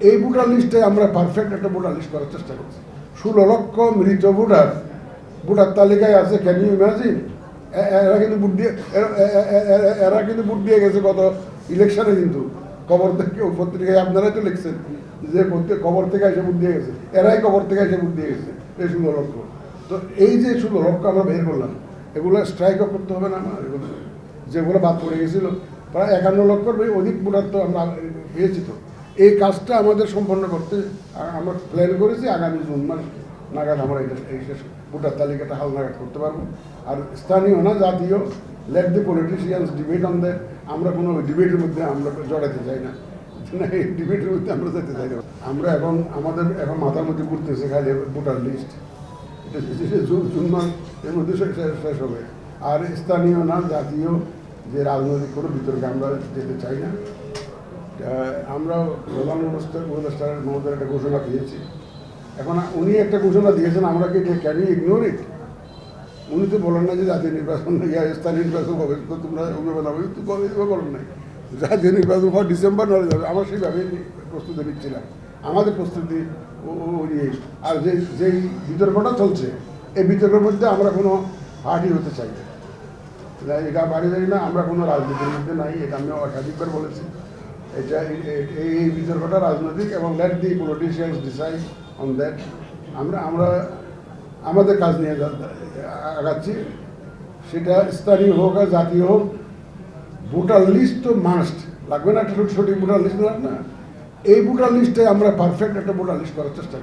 এই ভোটার লিস্টে আমরা পারফেক্ট একটা ভোটার লিস্ট করার চেষ্টা করছি। ষোলো লক্ষ মৃত ভোটার। ভোটার তালিকায় আছে ক্যান ইউ ইমাজিন এরা কিন্তু ভোট দিয়ে, এরা- কিন্তু ভোট দিয়ে গেছে গত ইলেকশনে কিন্তু। কবর থেকে, পত্রিকায় আপনারাই তো লিখছেন যে প্রত্যেক খবর থেকে এসে ভোট দিয়ে গেছে। এরাই কবর থেকে এসে ভোট দিয়ে গেছে, এই ষোলো লক্ষ। তো এই যে ষোলো লক্ষ আমরা বের করলাম, এগুলো স্ট্রাইকও করতে হবে না আমার এগুলো যেগুলো বাদ পড়ে গেছিল, প্রায় একান্ন লক্ষর অধিক ভোটার তো আমরা পেয়েছি তো। এই কাজটা আমাদের সম্পন্ন করতে আমরা প্ল্যান করেছি আগামী জুন মাস নাগাদ আমরা এটা এই শেষ ভোটার তালিকাটা হাল নাগাদ করতে পারব। আর স্থানীয় না, জাতীয় let the politicians debate on that আমরা কোনো ডিবেটের মধ্যে আমরা জড়াতে চাই না। এই ডিবেটের মধ্যে আমরা যেতে চাই না। আমরা এখন আমাদের এখন মাথার মধ্যে ঘুরতেছে খালি ভোটার লিস্ট এটা জুন জুন মাস, এর মধ্যে শেষ হবে। আর স্থানীয় না, জাতীয় যে রাজনৈতিক কোনো বিতর্কে আমরা যেতে চাই না। আমরা প্রধান উপদেষ্টার মহোদয়ের একটা ঘোষণা দিয়েছি। এখন উনি একটা ঘোষণা দিয়েছেন আমরা কি ক্যান ইউ ইগনোর ইট উনি তো বলেন না যে জাতীয় নির্বাচন ইয়া স্থানীয় নির্বাচন হবে তো তোমরা অভিমান হবে তো বলেন নাই। জাতীয় নির্বাচন হয় ডিসেম্বর নয় যাবে। আমরা সেইভাবে প্রস্তুতি নিচ্ছিলাম। আমাদের প্রস্তুতি ইয়ে আর যে যেই বিতর্কটা চলছে এই বিতর্কের মধ্যে আমরা কোনো পার্টি হতে চাই না। না, এটা বাড়ি জানি না আমরা কোনো রাজনীতির মধ্যে নাই এটা আমি একাধিকবার বলেছি। এটা এই বিতর্কটা রাজনৈতিক এবং let the politicians decide on that আমরা আমরা আমাদের কাজ নিয়ে আগাচ্ছি। সেটা স্থানীয় হোক আর জাতীয় হোক, ভোটার লিস্ট তো মাস্ট লাগবে না একটা সঠিক ভোটার লিস্ট না? এই ভোটার লিস্টে আমরা পারফেক্ট একটা ভোটার লিস্ট করার চেষ্টা